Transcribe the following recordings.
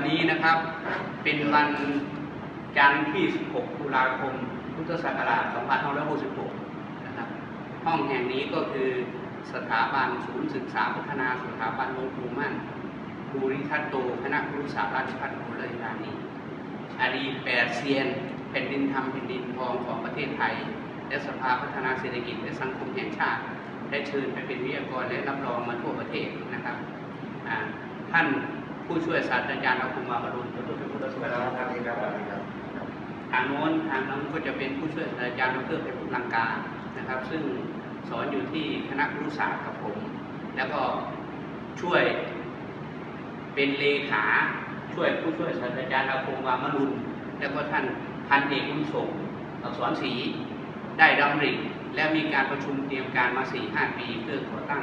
วันนี้นะครับ เป็นวันจันทร์ที่ 16 ตุลาคม พุทธศักราช 2566 นะครับ ห้องแห่งนี้ก็คือสถาบันศูนย์ศึกษาพัฒนาสถาบันหลวงปู่มั่นภูริทัตโตคณะครุศาสตร์ราชภัฏอุบลราชานีอดีตแปดเซียนแผ่นดินธรรมแผ่นดินทองของประเทศไทย และสภาพัฒนาเศรษฐกิจและสังคมแห่งชาติ ได้เชิญไปเป็นวิทยากรและรับรองมาทั่วประเทศนะครับท่าน ผู้ช่วยศาสตราจารย์อาคุมาบรุณทางโน้นทางนั้นก็จะเป็นผู้ช่วยศาสตราจารย์ดรเพชรลังกานะครับ ซึ่งสอนอยู่ที่คณะครุศาสตร์กับผม แล้วก็ช่วยเป็นเลขาช่วยผู้ช่วยศาสตราจารย์อาคมวามรุณแล้วก็ท่านพันเอกบุญส่งอักษรศรีได้ดำริและมีการประชุมเตรียมการมา 4-5 ปี เพื่อก่อตั้ง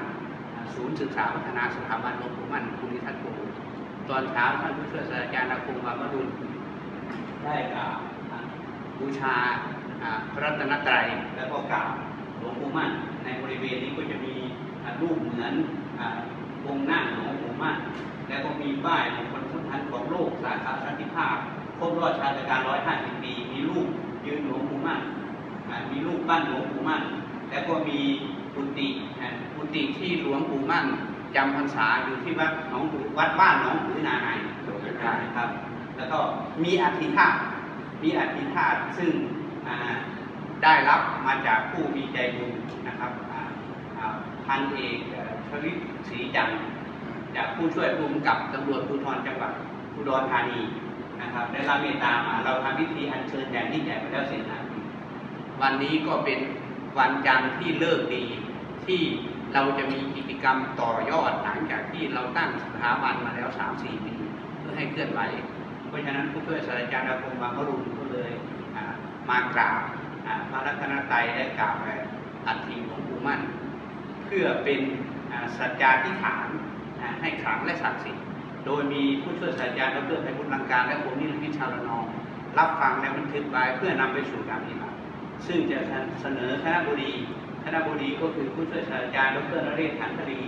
ศูนย์ศึกษาพัฒนาสถาบันลวงปู่มั่นภูมิทัตโต ตอนเช้าท่านผู้ช่วยศาสตราจารย์อาคมวามรุณได้กล่าวบูชาพระรัตนตรัยแล้วก็กล่าวหลวงปู่มั่นในบริเวณนี้ก็จะมีรูปเหมือนองค์นั่งหลวงปู่มั่นแล้วก็มีป้ายของคนสำคัญของโลกสาขาสันติภาพครบรอบชาติการ 150 ปี มีรูปยืนหลวงปู่มั่นมีรูปปั้นหลวงปู่มั่น แล้วก็มีกุฏิอ่ากุฏิที่หลวงปู่มั่น จำพรรษาอยู่ที่วัดหนองผือวัดบ้านหนองผือนาในนะครับ แล้วก็มีอธิธาตุมีอธิธาตุซึ่งอ่าได้รับมาจากผู้มีใจบุญนะครับอ่าอ่าพันเอกเอ่อชวิตศรีจันทร์จากผู้ช่วยผู้กำกับตำรวจภูธรจังหวัดอุดรธานีนะครับได้รับเมตตามาเราทำพิธีอัญเชิญอย่างยิ่งใหญ่มาแล้วเสร็จนะวันนี้ก็เป็นวันจันทร์ที่เลิกดีที่ เราจะมีกิจกรรมต่อยอดหลังจากที่เราตั้งสถาบันมาแล้ว 3-4 ปีเพื่อให้เคลื่อนไหว เพราะฉะนั้นผู้ช่วยศาสตราจารย์อาคมบางวรุณก็เลยมากราบพระรัตนตรัยและกราบอัฐิหลวงปู่มั่น เพื่อเป็นอ่าสัจจาธิฐานให้ขลังและศักดิ์สิทธิ์โดยมีผู้ช่วยศาสตราจารย์ดรไพบุญลังการและผมนิรพิชาลนอง รับฟังและบันทึกไว้เพื่อนำไปสู่การปฏิบัติซึ่งจะเสนอคณะบดี คณะบดีก็คือผู้ช่วยศาสตราจารย์ดรนเรศขันธรี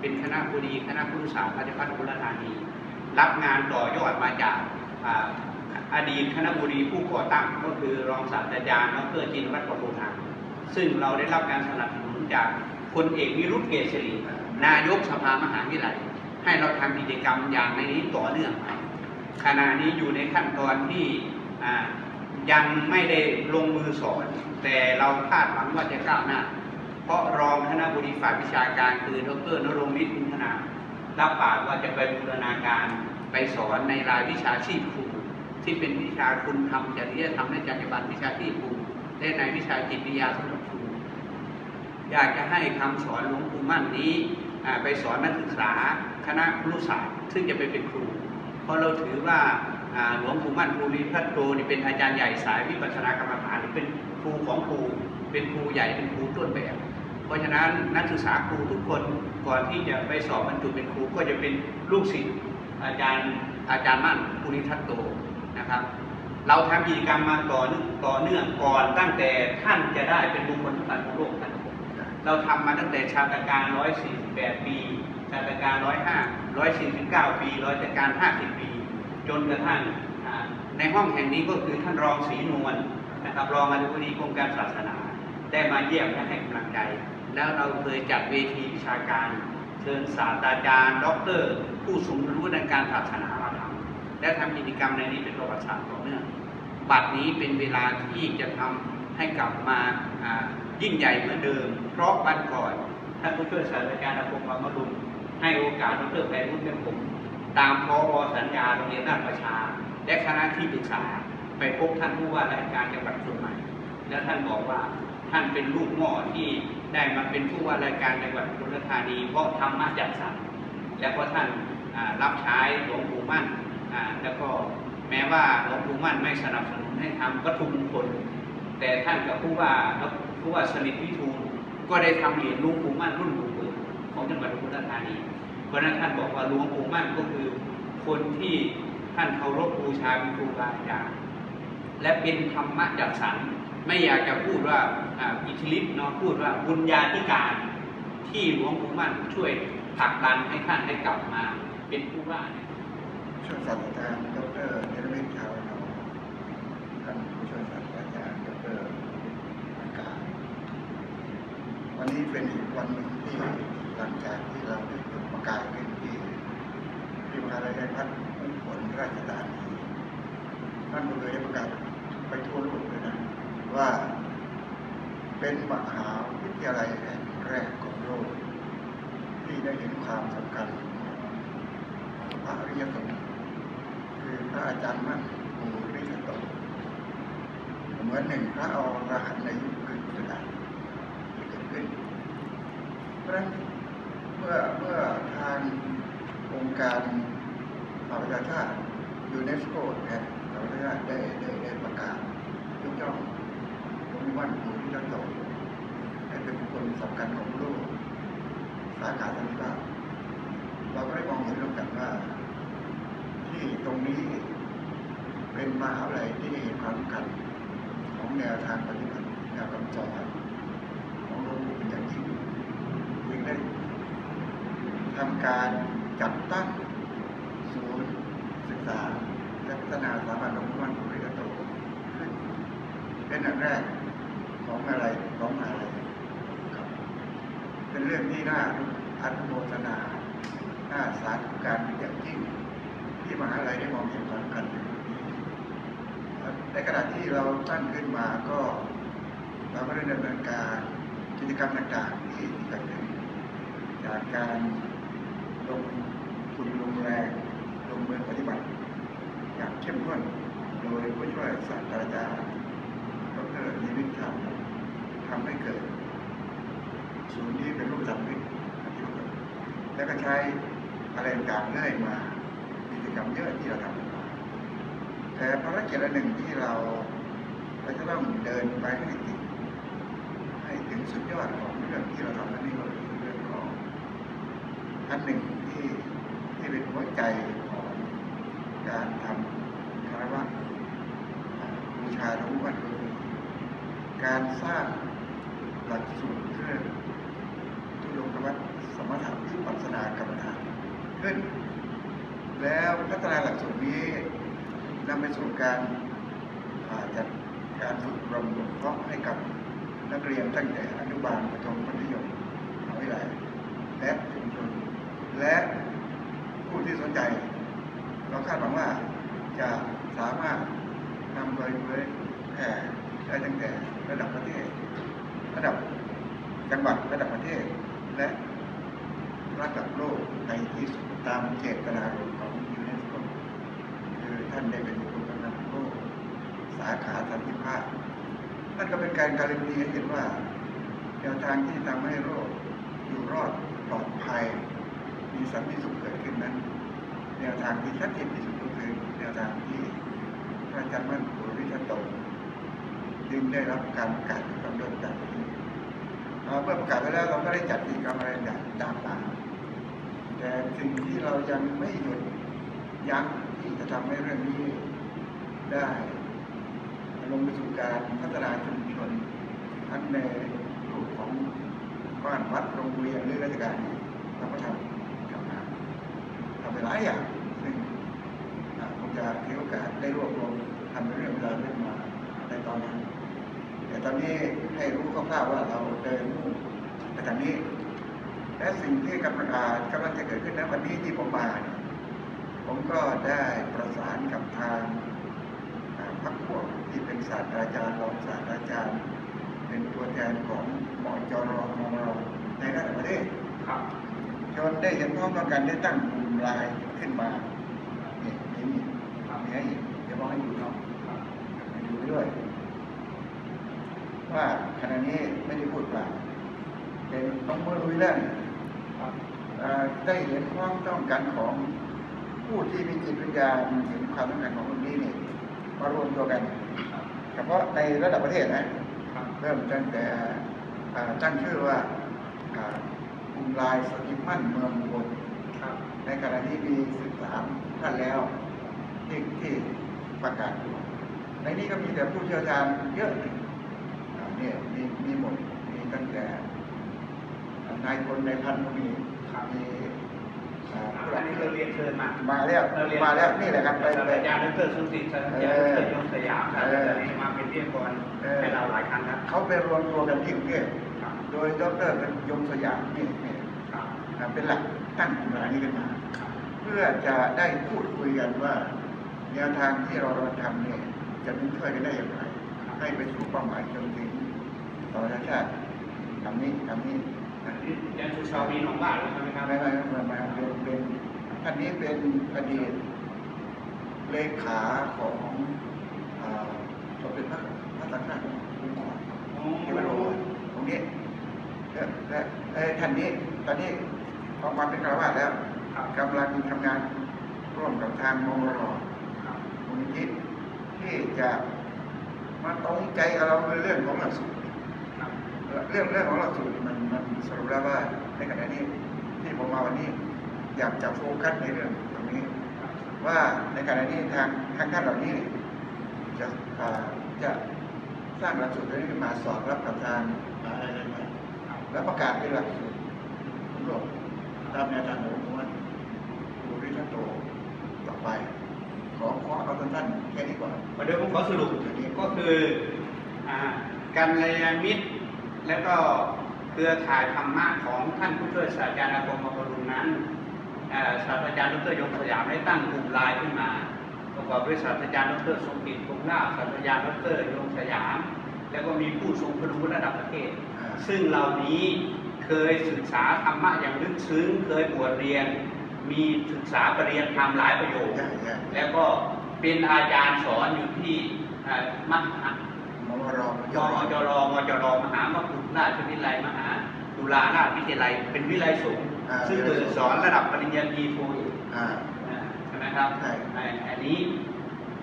เป็นคณะบดีคณะผู้ศาสตร์ราชภัฏอุบลรธานี รับงานต่อยอดมาจากออดีตคณะบดีผู้ก่อตั้งก็คือรองศาสตราจารย์ดรจินวัฒน์ประโพธานซึ่งเราได้รับการสนับสนุนจากพลเอกวิรุธเกษรีนายกสภามหาวิทยาลัยให้เราทำกิจกรรมอย่างในนี้ต่อเนื่องไปขณะนี้อยู่ในขั้นตอนที่ยังไม่ได้ลงมือสอน แต่เราคาดหวังว่าจะก้าวหน้า ราะรองคณะบดีฝ่ายวิชาการคือดรนรงค์วิทย์อินทนารับปากว่าจะไปบูรณาการไปสอนในรายวิชาชีพครูที่เป็นวิชาคุณธรรมจริยธรรมและจรรยาบรรณวิชาชีพครูและในวิชาจิตวิทยาสำหรับครูอยากจะให้คำสอนหลวงปู่มั่นนี้ไปสอนนักศึกษาคณะครุศาสตร์ซึ่งจะไปเป็นครู เพราะเราถือว่าหลวงปู่มั่นภูริพัฒโตนี่เป็นอาจารย์ใหญ่สายวิปัสสนากรรมฐานเป็นครูของครูเป็นครูใหญ่เป็นครูต้นแบบ ราะฉะนั้นนักศึกษาครูทุกคนก่อนที่จะไปสอบบรรจุเป็นครูก็จะเป็นลูกศิษย์อาจารย์อาจารย์มั่นภูริทัตโตนะครับ เราทำกิจกรรมมาต่อเนื่องต่อเนื่องก่อนตั้งแต่ท่านจะได้เป็นบุคคลสำคัญของโลกท่นเราทำมาตั้งแต่ชาตการ 148 ปี ชาตการ 105 149 ปีร้อยชการ 50 ปี จนกระทั่งในห้องแห่งนี้ก็คือท่านรองศรีนวลนะครับ รองอธิบดีกรมการศาสนา ได้มาเยี่ยมและให้กำลังใจ แล้วเราเคยจัดเวทีวิชาการ เชิญศาสตราจารย์ด็อกเตอร์ ผู้สมรู้ในการศาสนามาทำและทำกิจกรรมในนี้เป็นประวัติศาสตร์ต่อเนื่องบัดนี้เป็นเวลาที่จะทำให้กลับมายิ่งใหญ่เหมือนเดิม เพราะวันก่อนท่านผู้ช่วยศาสตราจารย์อาภพมรุณให้โอกาสดรแพรรุ่นเป็นผม ตามพอสัญญาโรงเรียนราชประชา และคณะที่ปรึกษาไปพบท่านผู้ว่าราชการจังหวัดเชียงใหม่แล้วท่านบอกว่าท่านเป็นลูกหม้อที่ ได้มาเป็นผู้ว่าราชการจังหวัดอุบลราชธานีเพราะธรรมะจัดสรรแล้วก็ท่านรับใช้หลวงปู่มั่นแล้วก็แม้ว่าหลวงปู่มั่นไม่สนับสนุนให้ทำวัตถุมงคลแต่ท่านกับผู้ว่าผู้ว่าสนิทวิทูลก็ได้ทำเหรียญหลวงปู่มั่นรุ่นบุกเบิกของจังหวัดอุบลราชธานีเพราะฉะนั้นท่านบอกว่าหลวงปู่มั่นก็คือคนที่ท่านเคารพบูชาเป็นครูบาอาจารย์และเป็นธรรมะจัดสรร ไม่อยากจะพูดว่าอิทธิฤทธิ์เนาะพูดว่าบุญญาธิการที่หลวงปู่มั่นช่วยผลักดันให้ท่านได้กลับมาเป็นผู้ว่าเนี่ยช่วยศาสตราจารย์ดรเนรมิตชาวนาท่านผู้ช่วยศาสตราจารย์ดรอากาศวันนี้เป็นอีกวันหนึ่งที่หลังจากที่เราได้ฝึกประกาศขึ้นที่ที่มหาลัยพัฒน์ผลราชธานีท่านก็เลยประกาศไปทั่วโลกเลยนะ ว่าเป็นมหาวิทยาลัยแห่งแรกของโลก ที่ได้เห็นความสำคัญของพระอริยสงฆ์คือพระอาจารย์มั่นภูริยโตเหมือนหนึ่งพระอรหันต์ในยุคขึ้นพุทธกาลที่เกิดขึ้นเพราะนั้นเมื่อเมื่อทางองค์การสหประชาชาติยูเนสโกเนี่ยสหประชาติได้ได้ได้ประกาศยกย่อง หลวงพ่อมั่นภูริยโตให้เป็นบุคคลสำคัญของโลก สาขาสันติภาพเราก็ได้มองเห็นร่วมกันว่า ที่ตรงนี้เป็นมหาวิทยาลัยที่เห็นความสำคัญของแนวทางปฏิบัติแนวคำสอนของหลวงปู่เป็นอย่างยิ่งจึงได้ทำการจัดตั้งศูนย์ศึกษาและพัฒนาสถาบันหลวงพ่อมั่นภูริยโตขึ้นเป็นอันแรก ของอะไรของอะไรครับ เป็นเรื่องที่น่าอนุโมทนาน่าสาธุการเป็นอย่างยิ่งที่มหาลัยได้มองเห็นความสำคันเรื่องนี้ในขณะที่เราตั้งขึ้นมาก็เราก็ได้ดำเนินการกิจกรรมต่างๆที่เกิดขึ้นจากการลงทุนลงแรงลงมือปฏิบัติอย่างเข้มข้นโดยผู้ช่วยศาสตราจารย์ดรนิวิทย์ธรรม ทำให้เกิดศูนย์นี้เป็นรูปธรรมขึ้นแล้วก็ใช้อะไรต่างเรื่อยมากิจกรรมเยอะที่เราทำมาแต่ภารกิจอันหนึ่งที่เราเราจะต้องเดินไปให้ถึงให้ถึงสุดยอดของเรื่องที่เราทำนั่นนี่ก็คือเรื่องของอันหนึ่งที่ที่เป็นหัวใจของการทำคารวะบูชาหลวงพ่อก็คือการสร้าง ลักสูตรเรื่องทุดงวัตสมถะวิปัสสนากรรมฐานขึ้น แล้วพัฒนาหลักสูตรนี้นำไปสู่การาจัดการฝึกอบรมบ่มเพาะให้กับนักเรียนตั้งแต่อนุบาลประถมมัธยมมหาวิทยาลัยและชุมชนและผู้ที่สนใจ เราคาดหวังว่าจะสามารถนำไปเผยแผ่ได้ตั้งแต่ระดับประเทศ ระดับจังหวัดระดับประเทศ และระดับโลกในที่สุดตามเจตนารมณ์ของยูเนสโกคือท่านได้เป็นบุคคลสำคัญของโลกสาขาสันติภาพนั่นก็เป็นการการันตีให้เห็นว่าแนวทางที่ทำให้โลกอยู่รอดปลอดภัย มีสันติสุขเกิดขึ้นนั้น แนวทางที่ชัดเจนที่สุดก็คือแนวทางที่พระอาจารย์มั่นภูริทัตโต จึงได้รับการประกาศกำหนดจากนี้เอ่อเมื่อประกาศไปแล้วเราก็ได้จัดกิจกรรมอะไรต่างต่างๆแต่สิ่งที่เรายังไม่หยุดยั้งที่จะทำให้เรื่องนี้ได้ลงไปสู่การพัฒนาชุมชนทั้งในรูปของบ้านวัดโรงเรียนหรือราชการเราก็ทำทำงานทำไปหลายอย่างซึ่งผมจะถือโอกาสได้รวบรวมทำเป็นเรื่องเวลาวเรื่องมาในตอนนั้น แต่ตอนนี้ให้รู้คร่าวๆว่าเราเดินมุ่งไปทางนี้ และสิ่งที่กำลังอ่ากำลังจะเกิดขึ้นนะวันนี้ที่ผมมาเนี่ยผมก็ได้ประสานกับทางอ่าพรรคพวกที่เป็นศาสตราจารย์รองศาสตราจารย์ เป็นตัวแทนของมอจรมมรในระดับประเทศครับจนได้เห็นพร้อมต้องกันได้ตั้งกลุ่มไลน์ขึ้นมาเนี่ยนี่มีมีให้เห็นเดี๋ยวบอกให้อยู่เนาะให้ดูไปด้วย ว่าขณะนี้ไม่ได้พูดเปล่าเป็นต้องมือลุยแล้วเนี่ยเอ่อได้เห็นความต้องการของผู้ที่มีจิตวิญญาณเห็นความต้องการของคนนี้เนี่ยมารวมตัวกันเฉพาะในระดับประเทศนะครับเริ่มตั้งแต่อ่าตั้งชื่อว่าอ่ากลุ่มลายสกิมั่นเมืองอุบลครับในขณะนี้มีสิบสามท่านแล้วที่ที่ประกาศอยู่ในนี้ก็มีแต่ผู้เชี่ยวชาญเยอะ เลยอ่าเนี่ยมีมีหมดมีตั้งแต่อ่านายพลนายพันก็มีครับมีอ่าผู้หอัลันกนี้ผู้เราใหเรีรียนเชิญมา มาแล้วเราเรียนมาแล้วนี่แหละครับไปศาสตไปราจารย์ดรสุติศาสตราจารย์ดรยงสยามครับเอออาจารย์มาเป็นวิทยากรเออให้เราหลายครั้งครับเขาไปรวมตัวกันที่กรุงเทพครับโดยดรเป็นยงสยามนี่นี่ครับอ่าเป็นหลักตั้งกลุ่มเหล่านี้ขึ้นมาครับเพื่อจะได้พูดคุยกันว่าแนวทางที่เราเราทำเนี่ยจะมีช่วยกันได้อย่างไรให้ไปสู่เป้าหมายจนถึง ต่อประชาติทำนี้ทำนี้นะอาจารย์สุชาวมีหนองบ้านแล้วใช่ไหมครับไม่ไม่ไม่ไม่เป็นเป็นท่านนี้เป็นอดีตเลขาของอสมเด็จพระพระสังฆราชองค์ก่อนอ๋อที่มาลงตรงนี้และและท่านนี้ตอนนี้พอมาเป็นคารวาสแล้วกำลังทำงานร่วมกับทางมรครับมูลนิธิที่จะมาตรงใจกับเราในเรื่องของหลักสูตร เรื่องเรื่องของหลักสูตรมันมันสรุปแล้วว่าในขณะนี้ที่ผมมาวันนี้อยากจะโฟกัสในเรื่องตรงนี้ ว่าในขณะนี้ทางทางท่านเหล่านี้จะจะสร้างหลักสูตรตัวนี้ขึ้นมาสอดรับกับทางอะไรมาแล้วประกาศเป็นหลักสูตรของโลกตามแนวทางของผมว่าดูริทัตโตต่อไปขอขอเอาท่านๆแค่นี้ก่อนประเดี๋ยวผมขอสรุปก็คือการระยามิตร แล้วก็เครือข่ายธรรมะของท่านผู้ช่วยศาสตราจารย์อาคมบรุณนั้นอ่าศาสตราจารย์ดรยงสยามได้ตั้งกลุ่มไลน์ขึ้นมาประกอบด้วยศาสตราจารย์ดรสมกิจคงลาภศาสตราจารย์ดรยงสยาม แล้วก็มีผู้ทรงคุณวุฒิระดับประเทศอ่าซึ่งเหล่านี้เคยศึกษาธรรมะอย่างลึกซึ้ง เคยบวชเรียน มีศึกษาปริญญาธรรมหลายประโยคใช่ใช่แล้วก็เป็นอาจารย์สอนอยู่ที่เอ่อมหา มวรมจรมจรมหามกุฎราชวิทยาลัยมหาจุฬาราชวิทยาลัยเป็นวิไลยสงฆ์ซึ่งเปิดสอนระดับปริญญาตรีโทเอกอ่าอ่าใช่ไหมครับใช่ไอ้อันนี้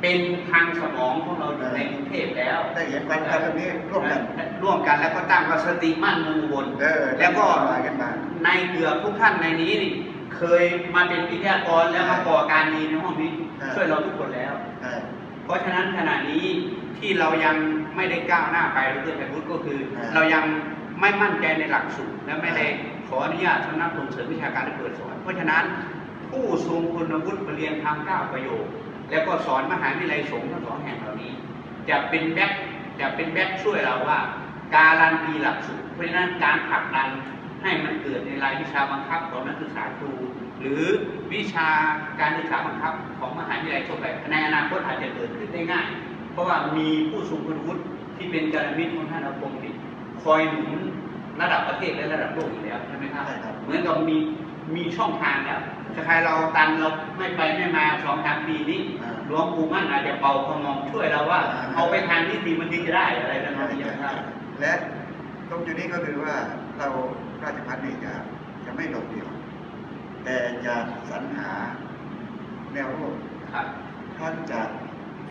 เป็นทางสมองของเราอยู่ในกรุงเทพแล้วได้เห็นวันกันตรงนี้ร่วมกันร่วมกันแล้วก็ตั้งว่าสติมั่นเมืองอุบนเออแล้วก็มากันมาในเกือบทุกท่านในนี้นี่เคยมาเป็นวิทยากรแล้วมาก่อการดีในห้องนี้ใช่ช่วยเราทุกคนแล้วใช่เพราะฉะนั้นขณะนี้ที่เรายัง ไม่ได้ก้าวหน้าไปเรื่องการวุฒิก็คืออ่าเรายังไม่มั่นใจในหลักสูตรและไม่ได้ขออนุญาตสำนักส่งเสริมวิชาการและเปิดสอน เพราะฉะนั้นผู้ทรงคุณวุฒิเรียนทำเก้าประโยคแล้วก็สอนมหาวิทยาลัยสงฆ์ทั้งสองแห่งเหล่านี้ จะเป็นแบ็คจะเป็นแบ็คช่วยเราว่า การันตีหลักสูตรเพราะฉะนั้นการผลักดันให้มันเกิดในรายวิชาบังคับของนักศึกษาครูหรือวิชาการศึกษาบังคับของมหาวิทยาลัยทั่วไปในอนาคตอาจจะเกิดขึ้นได้ง่ายเพ ราะว่ามีผู้ทรงคุณวุฒิที่เป็นจารมิตรของท่านอาคมนี่คอยหนุนระดับประเทศและระดับโลกอยู่แล้วใช่ไหมครับใช่ครับเหมือนกับมีมีช่องทางแล้วถ้าใครเราตันเราไม่ไปไม่มาสองสามปีนี้อ่าหลวงปู่มั่นอาจจะเป่าพมองช่วยเราว่าอ่าเอาไปทางนี้สิมันถึงจะได้อะไรประมาณนี้นะครับ และตรงจุดนี้ก็คือว่าเราราชพัฒน์นี่จะจะไม่โดดเดี่ยว แต่จะสรรหาแนวร่วมครับทั้งจาก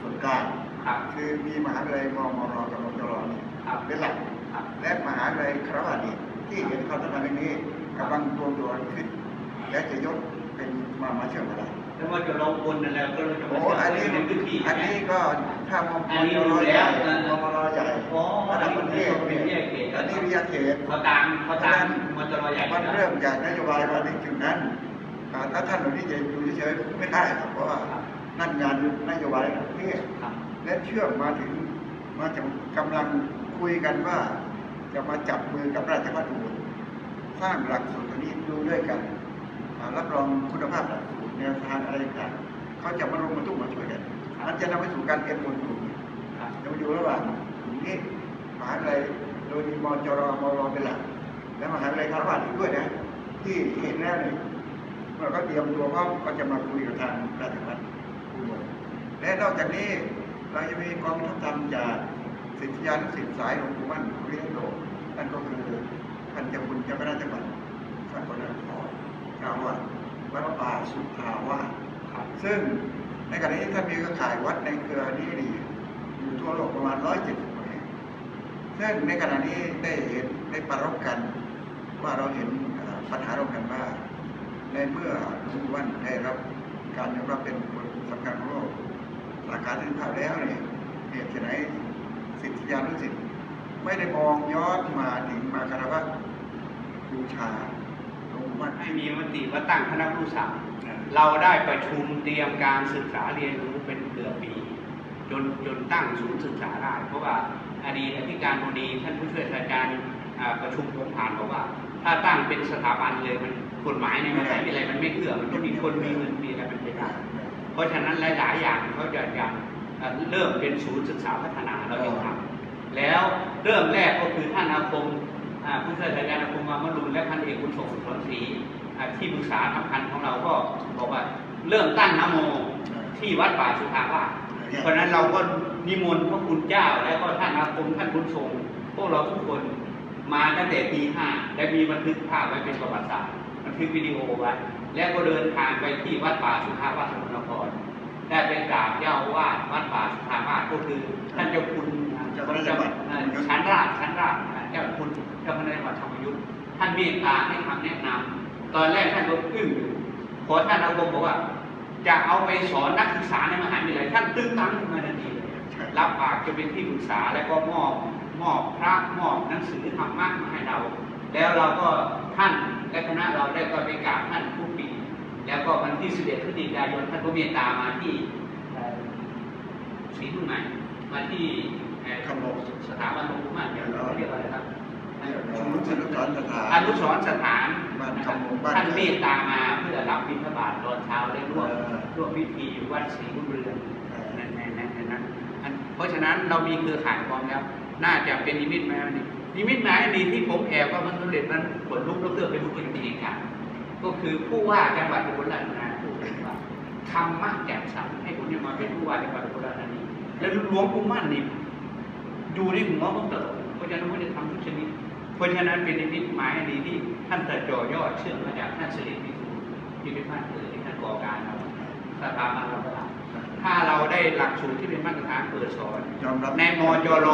ส่วนกลาง ครับคือมีมหาวิทยาลัยมมรกับมจรนี่ครับเป็นหลักครับและมหาวิทยาลัยคราวาสนี่ที่เห็นความสำคัญเรื่องนี้กำลังรวมตัวกันขึ้น และจะยกเป็นมามาเชื่อมกันได้แล้วว่าจะลงบนนั่นแหล้วก็เราจะโอ้มาอันเชื่นี้อในพื้นที่อันใช่ไหมนี้ก็ถ้ามมอันนี้รรู้ใหญ่แล้วมมรใหญ่อ๋อระดับประเทศอันนี้เป็นวิทยาเขตอันนี้วิทยาเขตเขาตามเขาตามมจรใหญ่มันเริ่มจากนโยบายมาในจุดนั้นอ่าถ้าท่านเหล่านี้จะอยู่เฉยๆไม่ได้ครับเพราะว่านั่นงานนโยบายของประเทศครับ และเชื่อมมาถึงมาจะกำลังคุยกันว่า จะมาจับมือกับราชพัฒน์อุบลสร้างหลักสูตรนี้ดูด้วยกันรับรองคุณภาพหลักสูตรแนวทางอะไรต่างเขาจะมาลงมาตุ้มมาช่วยกันมันจะนำไปสู่การเตรียมคนกลุ่มจะมาอยู่ระหว่างกลุ่มนี้มหาวิทยาลัยโดยมีมจรมรเป็นหลักและมหาวิทยาลัยคารวะอีกด้วยนะที่เห็นแล้วนี่เมื่อเขาเตรียมตัวพร้อมก็จะมาคุยกับทางราชพัฒน์อุบลและนอกจากนี้ เราจะมีกองทัพธรรมจากศิษยานุศิษย์สายหลวงปู่มั่นเรียนโตนั่นก็คือท่านเจ้าคุณเจ้าคณะจังหวัดสกลนครกล่าวว่าวัดพระป่าสุทาวาสซึ่งในขณะนี้ท่านมีเครือข่ายวัดในเครือนี้นี่อยู่ทั่วโลกประมาณ170กว่าแห่งซึ่งในขณะนี้ได้เห็นได้ประรบกัน ว่าเราเห็นปัญหาร่วมกันว่าในเมื่อหลวงวันได้รับการยอมรับเป็นคนสำคัญของโลก สาขาสินภาพแล้วเนี่ยเหตุไฉนสิทธิยานุสิทธิ์ไม่ได้มองย้อนมาถึงมาคารวะบูชาหลวงปู่วันให้มีมติว่าตั้งคณะผู้สามคเราได้ประชุมเตรียมการศึกษาเรียนรู้เป็นเกือบปีจนจนตั้งศูนย์ศึกษาได้ เพราะว่าอดีตอธิการบดีท่านผู้ช่วยศาสตราจารย์อ่าประชุมผมผ่านบอกว่า ถ้าตั้งเป็นสถาบันเลยมันกฎหมายในมหาวิทยาลัยมันไม่เอื้อมันต้องมีคนมีเงินมีอะไรมันไม่ได้เพ ราะฉะนั้นหลาย ๆ อย่างเขาจะยังเริ่มเป็นศูนย์ศึกษาพัฒนาเราเองทำแล้วเริ่มแรกก็คือท่านอาคมผู้ช่วยศาสตราจารย์อาคมวามรุนและพันเอกคุณส่งสนศรีที่ปรึกษาสำคัญของเราก็บอกว่าเริ่มตั้งนโมที่วัดป่าสุทาวาสเพราะนั้นเราก็นิมนต์พระคุณเจ้า แล้วก็ท่านอาคมท่านบุญทรงพวกเราทุกคนมาตั้งแต่ปีห้าและมีบันทึกภาพไว้เป็นประวัติศาสตร์ บันทึกวิดีโอไว้แล้วก็เดินทางไปที่วัดป่าสุทาวาสสกลนครได้ไปกราบเจ้าอาวาดวัดป่าสุทาวาสก็คือท่านเจ้าคุณเจ้าคณะจังหวัดเอ่อชั้นราชชั้นราชเจ้าคุณเจ้าคณะจังหวัดธรรมยุทธ์ท่านเมตตาให้คำแนะนำตอนแรกท่านก็อึ้งอยู่พอท่านอาคมบอกว่า จะเอาไปสอนนักศึกษาในมหาวิทยาลัยท่านตึ้งตั้งขึ้นมาทันทีเลยรับปากจะเป็นที่ปรึกษาแล้วก็มอบมอบพระมอบหนังสือธรรมะมาให้เรา แล้วเราก็ ท่านและคณะเราได้ก็ไปกราบท่านทุกปี แล้วก็วันที่11พฤศจิกายนท่านก็เมตตามาที่เอ่อศรีทุ่งใหม่มาที่เอ่อคำบอกสถาบันหลวงปู่มั่นเนี่ยเขาเรียกว่าอะไรครับศูนย์ศึกษาสถานอนุสรณ์สถานบ้านนะครับคำบอกบ้านท่านเมตตามาเพื่อรับบิณฑบาตตอนเช้าได้ร่วมเออร่วมพิธีอยู่วัดศรีบุญเรืองเออในในในในนั้นอันเพราะฉะนั้นเรามีเครือข่ายพร้อมแล้ว น่าจะเป็นนิมิตหมายอันดีนิมิตหมายอันดีที่ผมแอบว่ามันสำเร็จนั้นผลลุกแล้วเพื่อไปลุกเป็นปีการก็คือผู้ว่าจังหวัดอุบลราชธานีผู้ว่าทำมากแจ่มใสให้ผมเนี่ยมาเป็นผู้ว่าจังหวัดอุบลราชธานีแล้วหลวงปู่มั่นนี่อยู่ในหัวผมตลอดเพราะฉะนั้นไม่ได้ทำทุกชนิดเพราะฉะนั้นเป็นนิมิตหมายอันดีที่ท่านจะจ่อยอดเชื่อมมาจากท่านสิริพิสุทธิ์ที่เป็นท่านเกิดที่ท่านก่อการเราสถาบันเราก็ได้ถ้าเราได้หลักสูตรที่เป็นมาตรฐานเปิดสอนยอมรับในมจร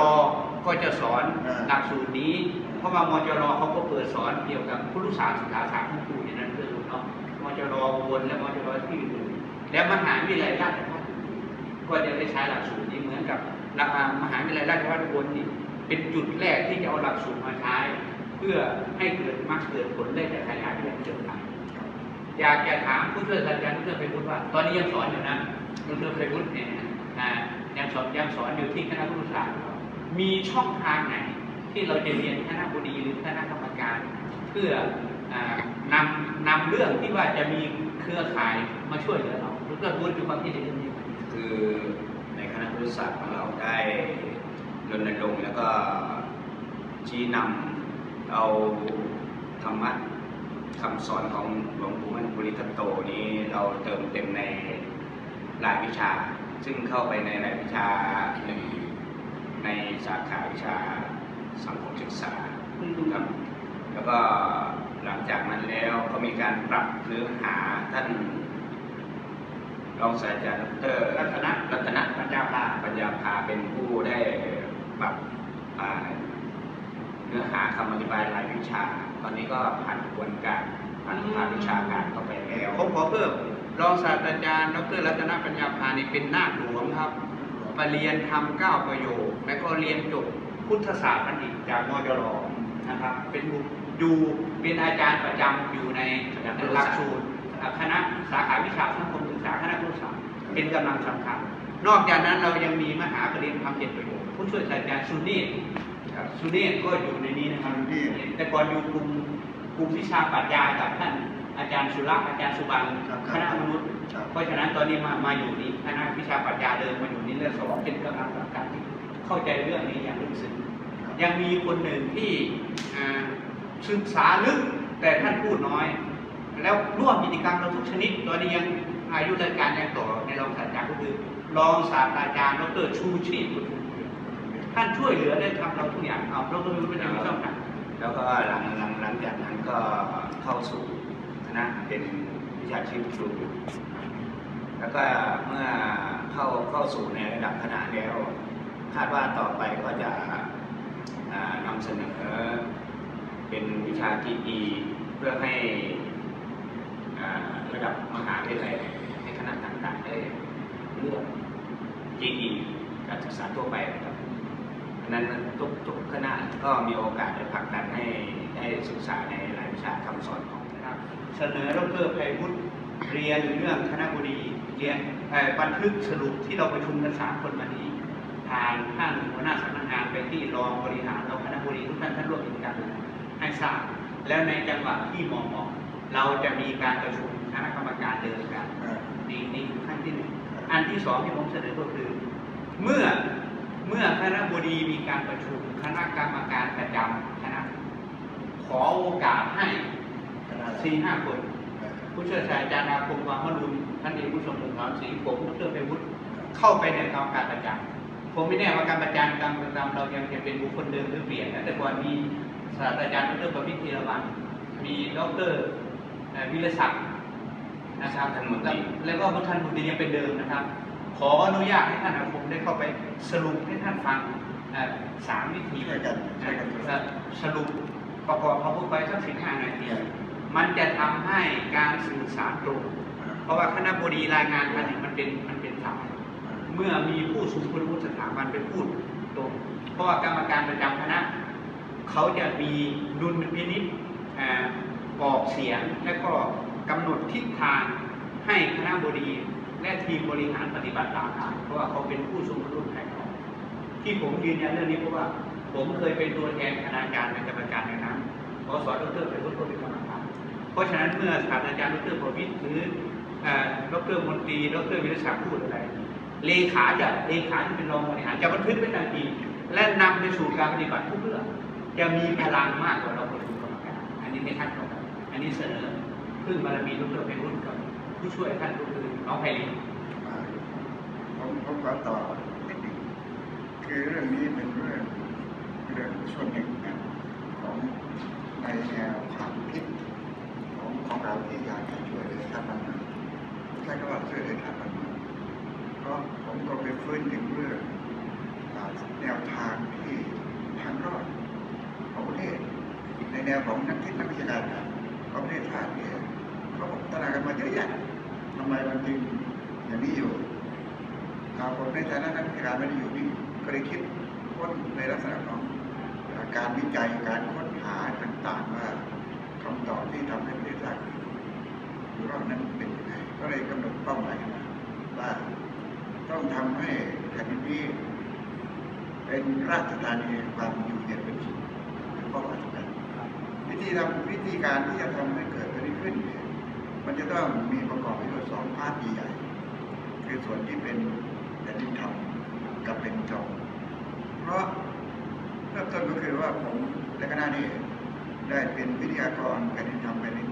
ก็จะสอนเออหลักสูตรนี้ เพราะว่ามจรเขาก็เปิดสอนเกี่ยวกับผู้รู้สาศึกษาศาสตร์ของครูอย่างนั้นเพื่อรู้เนาะมจรอุบลและมจรที่อื่นและมหาวิทยาลัยราชภัฏก็จะได้ใช้หลักสูตรนี้เหมือนกับราคามหาวิทยาลัยราชภัฏอุบลนี่เป็นจุดแรกที่จะเอาหลักสูตรมาใช้ เพื่อให้เกิดมรรคเกิดผลได้จะขยายไปอย่างเจิดไปอยากจะถามผู้ช่วยศาสตราจารย์ผู้ช่วยไปพูดว่า ตอนนี้ยังสอนอยู่นะผู้ช่วยไปพูดเนี่ยอ่ายังสอนยังสอนอยู่ที่คณะผู้ศาสตร์ มีช่องทางไหนที่เราจะเรียนคณะบดีหรือคณะกรรมการ เพื่ออนำนำเรื่องที่ว่าจะมีเครือข่ายมาช่วยเหลือเราผู้ช่วยพูดอยู่ความคิดเห็นเรื่องนี้คือในคณะครุศาสตร์ของเราได้รณรงค์แล้วก็ชี้นำเอาธรรมะคำสอนของหลวงปู่มั่นปุริทัตโตนี้เราเติมเต็มในรายวิชา ซึ่งเข้าไปในรายวิชาหนึ่ง ในสาขาวิชาสังคมศึกษาครับแล้วก็หลังจากนั้นแล้วก็มีการปรับเนื้อหาท่านรองศาสตราจารย์ดรรัตนรัตนปัญญาภาปัญญาภาเป็นผู้ได้ปรับเนื้อหาคำอธิบายรายวิชา ตอนนี้ก็ผ่านกระบวนการผ่านผ่าวิชาการเข้าไปแล้วผมขอเพิ่มรองศาสตราจารย์ดรรัตนปัญญาภานี่เป็นหน้าหลวงครับ มาเรียนทำเก้าประโยค แล้วก็เรียนจบพุทธศาสตร์บัณฑิตจากมจรนะครับ เป็นผู้อยู่เป็นอาจารย์ประจำอยู่ในหลักสูตรคณะสาขาวิชาสังคมศึกษาคณะพุทธศาสตร์เป็นกำลังสำคัญ นอกจากนั้นเรายังมีมหาปริญญาธรรมเจ็ดประโยคผู้ช่วยศาสตราจารย์สุนีตครับสุนีตก็อยู่ในนี้นะครับแต่ก่อนอยู่กลุ่มกลุ่มวิชาปรัชญากับท่าน อาจารย์สุรักษ์อาจารย์สุบันครับคณะมนุษย์ ครับ เพราะฉะนั้นตอนนี้มามาอยู่นี้คณะวิชาปรัชญาเดิมมาอยู่นี้เรื่องสองเป็นกำลังสำคัญที่เข้าใจเรื่องนี้อย่างลึกซึ้งยังมีคนหนึ่งที่อ่าศึกษาลึกแต่ท่านพูดน้อย แล้วร่วมกิจกรรมเราทุกชนิด ตอนนี้ยังอายุราชการยังต่อในรองศาสตราจารย์ก็คือรองศาสตราจารย์ดรชูชีพบุญทุมเรืองท่านช่วยเหลือได้ทำเราทุกอย่างเอาเราก็รู้เป็นอย่างช่องทาง แล้วก็หลังหลังหลังจากนั้นก็เข้าสู่ คณะเป็นวิชาชีพครูแล้วก็เมื่อเข้าเข้าสู่ในระดับคณะแล้ว คาดว่าต่อไปก็จะนำเสนอเป็นวิชาทีอีเพื่อให้ระดับมหาวิทยาลัยในคณะต่างๆได้เลือก GE การศึกษาทั่วไปนะครับนั้นทุกทุกคณะก็มีโอกาสได้ผลักดันให้ได้ศึกษาในรายวิชาคำสอน เสนอดรไพบุตรเรียนเรื่องคณะบดีเรียนบันทึกสรุปที่เราประชุมกันสามคนวันนี้ทางท่านหัวหน้าสำนักงานไปที่รองบริหารเราคณะบดีทุกท่านท่านร่วมกิจกรรมให้ทราบแล้วในจังหวะที่เหมองเราจะมีการประชุมคณะกรรมการเดินการอ่านี่นี่คือขั้นที่หนึ่งอันที่สองที่ผมเสนอก็คือ เมื่อเมื่อคณะบดีมีการประชุมคณะกรรมการประจำคณะขอโอกาสให้ สี่ห้าคนเอ่อผู้ช่วยศาสตราจารย์อาคมวามรุนท่านเอกผู้ทรงคุณสอนศรีผมดรไปวุฒิเข้าไปในกรรมการประจำผมไม่แน่ว่าการประจำกรรมประจำเรายังจะเป็นบุคคลเดิมหรือเปลี่ยนนะแต่ก่อนมีศาสตราจารย์ดรประวิตรธีรวันมีดรเอ่อวิรศักดิ์นะครับท่านมนตรีแล้วก็ท่านมนตรียังเป็นเดิมนะครับ ขออนุญาตให้ท่านอาคมได้เข้าไปสรุปให้ท่านฟังเอ่อสามวิธีช่วยกันช่วยกันเอ่อสรุปประกอบเขาพูดไปสักสิบห้านาที มันจะทำให้การสื่อสารตรง เพราะว่าคณะบดีรายงานมาเนี่ยมันเป็นมันเป็นสาย เมื่อมีผู้สูงคุณวุฒิสถาบันไปพูดตรง เพราะว่ากรรมการประจำคณะ เขาจะมีดุลพินิจเอ่ออกเสียงและก็กำหนดทิศทางให้คณะบดีและทีมบริหารปฏิบัติตามได้เพราะว่าเขาเป็นผู้สูงคุณวุฒิภายนอกที่ผมยืนยันเรื่องนี้เพราะว่า ผมเคยเป็นตัวแทนคณะการในกรรมการในนั้นพสดรเป็นผู้เป็นกรรมการ เพราะฉะนั้นเมื่อศาสตราจารย์ดรประวิตรหรือเอ่อดรมนตรีดรวิรศักดิ์พูดอะไร เลขาจะเลขาที่เป็นรองบริหารจะบันทึกไว้ทันทีและนำไปสู่การปฏิบัติทุกเรื่องจะมีพลังมากกว่าเราประชุมกรรมการอันนี้ในขั้นตอนอันนี้เสนอพึ่งบารมีดรเป็นรุ่นกับผู้ช่วยท่านก็คือน้องไพลินผมผมขอต่อนิดหนึ่งคือเรื่องนี้เป็นเรื่องเรื่องส่วนหนึ่งนะของในแนวความคิด ของเราที่อยากจะช่วยเหลือชาติบ้านเมืองใช้คำว่าช่วยเหลือชาติบ้านเมืองเพราะผมก็ไปฟื้นถึงเรื่องแนวทางที่ทางรอดของประเทศในแนวของนักคิดนักวิชาการของประเทศชาติเนี่ยเขาพัฒนากันมาเยอะแยะทำไมมันจึงอย่างนี้อยู่เราคนในฐานะนักวิชาการไม่ได้อยู่นี่ก็เลยคิดค้นในลักษณะของการวิจัยการค้นหาต่างๆว่า คำตอบที่ทำให้ประเทศชาติอยู่รอดนั้นเป็นยังไงก็เลยกำหนดเป้าหมายนมาว่าต้องทำให้แผ่นดินนี้เป็นราชธานีความอยู่เย็นเป็นสุขเป็นเป้าหมายสำคัญวิธีทำวิธีการที่จะทำให้เกิดอันนี้ขึ้นเนี่ยมันจะต้องมีประกอบไปด้วยสองพาร์ทใหญ่คือส่วนที่เป็นแผ่นดินธรรมกับเป็นจองเพราะเริ่มต้นก็คือว่าผมและคณะนี้ ได้เป็นวิทยากรแผ่นดินธรรมแผ่นดิน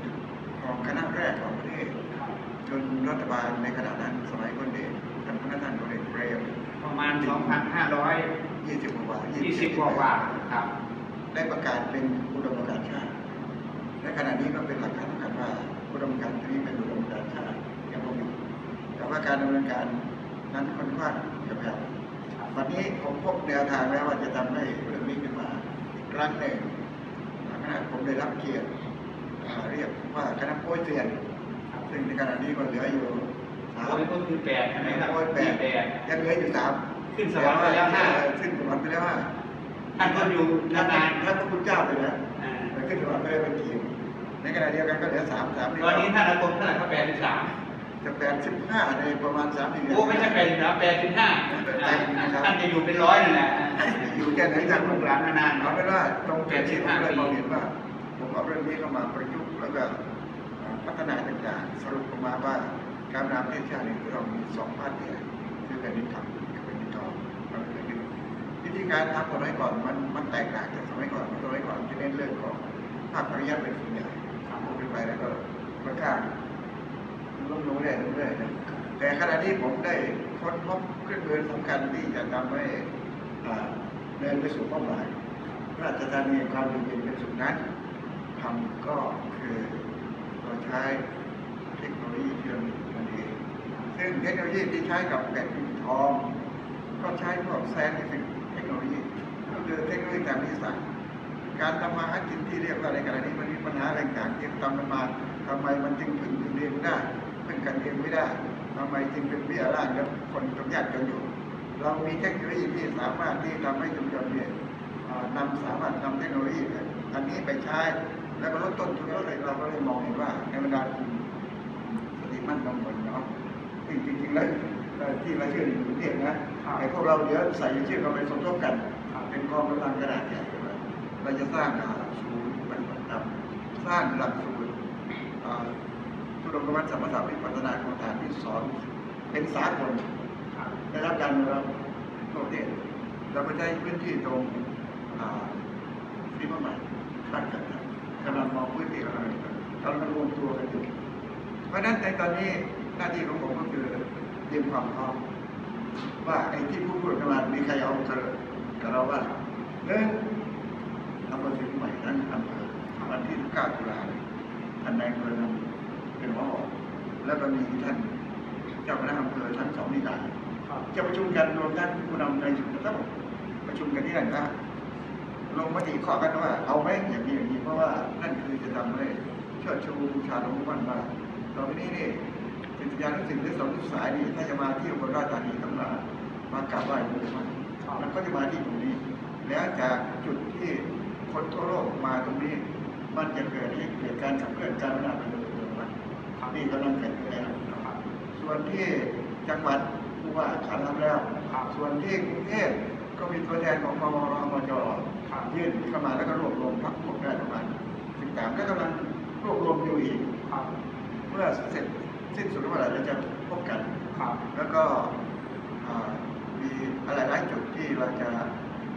ของคณะแรกของประเทศ จนรัฐบาลในขณะนั้นสมัยคนเด็กท่านพระท่านพลเอกเปรมประมาณ 2,520 กว่ากว่าว่าครับ ได้ประกาศเป็นอุดมการชาติและขณะนี้ก็เป็นหลักฐานสำคัญว่าอุดมการณ์นี้เป็นอุดมการชาติยังคงอยู่แต่ว่าการดำเนินการนั้นค่อนข้างจะแผ่ววันนี้ผมพบแนวทางแล้วว่าจะทำให้เรื่องนี้ขึ้นมาอีกครั้งหนึ่ง ผมได้รับเกียรติอ่าเรียกว่าคณะโป้ยเซียนซึ่งในขณะนี้ก็เหลืออยู่สามโอ้ยก็คือแปดใช่ไหมครับโป้ยแปดแปดยังเหลืออยู่สามขึ้นสวรรค์ไปแล้วห้าขึ้นสวรรค์ไปแล้วห้าท่านก็อยู่ท่านนานท่านพระคุณเจ้าไปแล้วๆอ่ามันขึ้นมาไม่ได้เป็นทีมในขณะเดียวกันก็เหลือสามสามตอนนี้ท่านอาคมเท่าไหร่ก็แปดสิบสามจะแปดสิบห้าในประมาณสามสี่เดือนโอ้ไม่ใช่แปดสิบสามแปดสิบห้าท่านจะอยู่เป็นร้อยนั่นแหละ อยู่แค่ไหนให้ทาท่างลูกหลานนานๆเอาเนาะเป็นว่าตรงจุดที่ผมเลยมองเห็นว่า ผมเอาเรื่องนี้เข้ามาประยุกต์แล้วก็พัฒนาต่างๆสรุปออกมาว่าการนำประเทศชาตินี้เรามีสองภาคเนี่ยคือแผ่นดินธรรมกับแผ่นดินทองมันเป็นอย่างนี้วิธีการทำสมัยก่อนมันมันแตกต่างจากสมัยก่อนสมัยก่อนจะเน้นเรื่องของภาคปริยัติเป็นส่วนใหญ่ทำไปแล้วก็ค่อนข้างลงลงเรื่อยๆเรื่อยๆนะแต่ขณะนี้ผมได้ค้นพบเครื่องมือสำคัญที่จะทำให้ เดินไปสู่เป้าหมายราชธานีความอยู่เย็นเป็นสุขนั้นทำก็คือเราใช้เทคโนโลยีเชื่อมมันเองซึ่งเทคโนโลยีที่ใช้กับแผ่นดินทอง ก็ใช้พวกแซนเทคโนโลยีก็คือเทคโนโลยีทางวิทยาศาสตร์การทำมาหากินที่เรียกว่าในขณะนี้มันมีปัญหาอะไรต่างๆที่ทำกันมาทำไมมันจึงพึ่งตัวเองไม่ได้พึ่งกันเองไม่ได้ทำไมจึงเป็นวิทยาล่างแล้วคนจนยากจนอยู่ เรามีเทคโนโลยีที่สามารถที่ทำให้ชุมชนเนี่ยเอ่อนำสามารถนำเทคโนโลยีเนี่ยอันนี้ไปใช้แล้วก็ลดต้นทุนลดอะไรเราก็เลยมองเห็นว่าในบรรดากลุ่มสตรีมั่นคงเหมือนเนาะจริงจริงๆแล้วเอ่อที่เราเชื่อในกรุงเทพนะไอ้พวกเราเดี๋ยวใส่ชื่อเราไปสมทบกัน เป็นกองกำลังกระดาษใหญ่เลยเราจะสร้างอ่าศูนย์ปฏิบัติธรรมสร้างหลักสูตรอ่าทุดงกวัฒน์สมถะวิปัสสนากรรมฐานที่สอนเป็นสากล ได้รับการยอมรับทั่วประเทศเราก็ใช้พื้นที่ตรงที่เมื่อใหม่บ้านกันกำลังมองพื้นที่กำลังกำลังรวมตัวกันอยู่เพราะฉะนั้นในตอนนี้หน้าที่ของผมก็คือเตรียมความพร้อมว่าไอ้ที่พูดพูดกันมามีใครเอาเธอกับเราว่าหนึ่งอำเภอศรีเมืองใหม่นั้นอำเภอวันที่9ตุลาท่านนายอำเภอนเป็นหัวหอกแล้วก็มีท่านเจ้าคณะอำเภอทั้งสองนิกาย จะประชุมกันรวมทั้งผู้นำในชุมชนทั้งหมดประชุมกันที่นั่นนะลงมติข้อกันว่า เอาไหมอย่างนี้อย่างนี้เพราะว่านั่นคือจะทำให้เชิดชูบูชาหลวงปู่มั่นว่าตอนนี้นี่จิตยานุสิทธิ์หรือสองทุกสายนี่ถ้าจะมาที่อุบลราชธานีต้องมามากราบไหว้หลวงปู่มั่นมันก็จะมาที่ตรงนี้ แล้วจากจุดที่คนทั่วโลกมาตรงนี้ มันจะเกิดให้เกิดการขับเคลื่อนการพัฒนาประโยชน์ของมันนี่กำลังเกิดขึ้นแล้วนะครับส่วนที่จังหวัด ผู้ว่าขารับแล้วส่วนที่กรุงเทพก็มีตัวแทนของมมรมจยื่นเข้ามาแล้วก็รวบรวมพักพวกได้ประมาณสิบสามก็กำลังรวบรวมอยู่อีกเมื่อเสร็จสิ้นสุดเมื่อไหร่เราจะพบกันแล้วก็มีอะไรหลายจุดที่เราจะ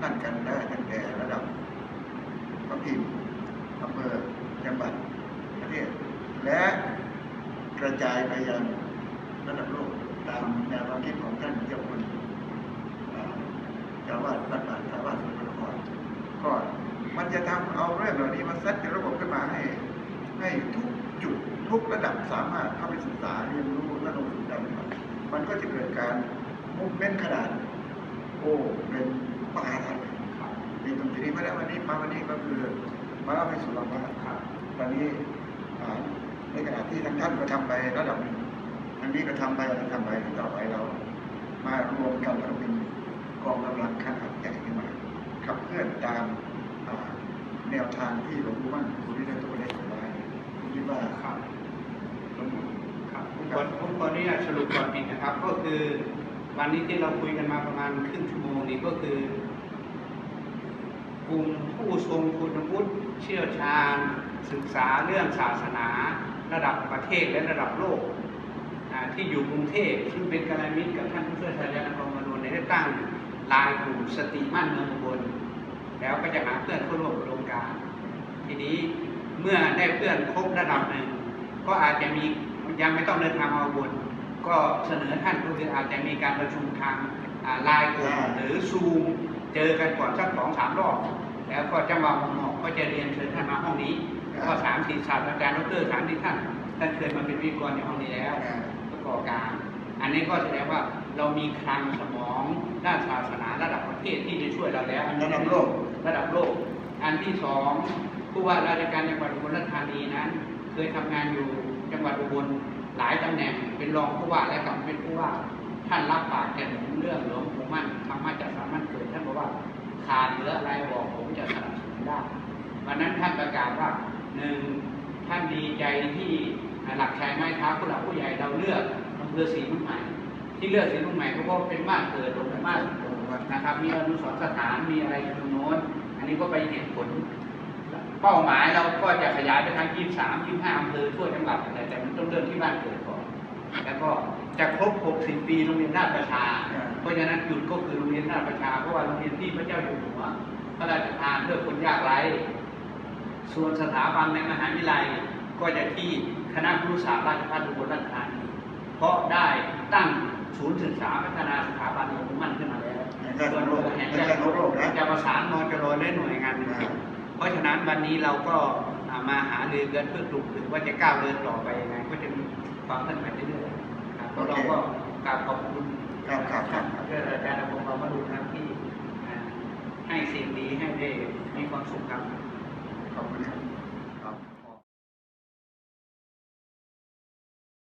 นั่นกันได้ตั้งแต่ระดับท้องถิ่นอำเภอจังหวัดประเทศและกระจายไปยังระดับโลก ตามแนวความคิดของท่านเจ้าคุณอ่าเจ้าวาดวัดป่าเจ้าวาดสุนทรภรก็มันจะทำเอาเรื่องเหล่านี้มาซัดเป็นระบบขึ้นมาให้ ให้ทุกจุดทุกระดับสามารถเข้าไปศึกษาเรียนรู้และลงมือทำมันก็จะเกิดการมุ่งเน้นขนาดโอ้เป็นมหาศาลในตรงที่นี้มาแล้ววันนี้มาวันนี้ก็คือมาเล่าให้สุราว่าตอนนี้ในขณะที่ทางท่านก็ทำไประดับหนึ่ง ทางนี้ก็ทำไปทำไปต่อไปเรา มารวมกันแล้วเป็นกองกำลังขนาดใหญ่ขึ้นมาขับเคลื่อนตามอ่าแนวทางที่หลวงปู่มั่นคุณที่ได้ตัวได้ไว้ผมคิดว่าหลวงปู่ครับผมขอผมขออนุญาตสรุปก่อนอีกนะครับ ก็คือวันนี้ที่เราคุยกันมาประมาณครึ่งชั่วโมงนี้ก็คือกลุ่มผู้ทรงคุณวุฒิเชี่ยวชาญ ศึกษาเรื่องศาสนา ระดับประเทศและระดับโลกอ่า ที่อยู่กรุงเทพซึ่งเป็นกัลยาณมิตรกับท่านผู้ช่วยศาสตราจารย์นรงค์มนูนได้ตั้งลายกลุ่มสติมั่นเมืองอุบลแล้วก็จะหาเพื่อนเข้าร่วมโครงการ ทีนี้เมื่อได้เพื่อนครบระดับหนึ่งก็อาจจะมียังไม่ต้องเดินทางมาวนก็เสนอท่านก็คืออาจจะมีการประชุมทางไลน์กลุ่มหรือซูมเจอกันก่อนสักสองสามรอบแล้วก็จังหวะเหมาะๆก็จะเรียนเชิญท่านมาห้องนี้ก็สามสี่ศาสตราจารย์ดรสามที่ท่านท่านเคยมาเป็นวิทยากรในห้องนี้แล้วประ กอบการ อันนี้ก็แสดงว่าเรามีคลังสมองด้านศาสนาระดับประเทศที่จะช่วยเราแล้ว อันระดับโลกระดับโลก อันที่สองผู้ว่าราชการจังหวัดอุบลราชธานีนั้น เคยทำงานอยู่จังหวัดอุบลหลายตำแหน่ง เป็นรองผู้ว่าและกลับเป็นผู้ว่าท่านรับปากแก่ผมเรื่องหลวงปู่มั่นธรรมะจักสามัญเกิดท่านบอกว่าขาดเหลืออะไรบอกผมจะสนับสนุนได้วันนั้นท่านประกาศว่าหนึ่งท่านดีใจที่ หลักชัยไม้เท้าผู้หลักผู้ใหญ่เราเลือกอำเภอศรีมุ่งใหม่ที่เลือกศรีมุ่งใหม่เพราะเป็นบ้านเกิดหลวงปู่มั่นนะครับ มีอนุสรณ์สถานมีอะไรอยู่ตรงโน้น อันนี้ก็ไปเหตุผล เป้าหมายเราก็จะขยายไปทาง23 25อำเภอทั่วจังหวัดแต่แต่มันต้องเริ่มที่บ้านเกิดก่อนแล้วก็จะครบ 60 ปีโรงเรียนราชประชา เพราะฉะนั้นจุดก็คือโรงเรียนราชประชา เพราะว่าโรงเรียนที่พระเจ้าอยู่หัวพระราชทานเพื่อคนยากไร้ ส่วนสถาบันในมหาวิทยาลัย ก็จะที่คณะครุศาสตร์ราชภัฏอุบลราชธานีเพราะได้ตั้งศูนย์ศึกษาพัฒนาสถาบันหลวงมั่นขึ้นมาแล้วแห่งชาติส่วนโลกแห่งแห่งชาชาติติโลกนะจะประสานมจะรและหน่วยงานเพราะฉะนั้นวันนี้เราก็มาหารือกันเพื่อปลุกถึงว่าจะก้าวเดินต่อไปยังไงก็จะมีความตั้งใจเรื่อยๆครับเราก็กราบขอบคุณครับครับครับเพื่ออาจารย์ผมเรามาดูทางที่ให้สิ่งดีให้ได้มีความสุขครับขอบคุณครับ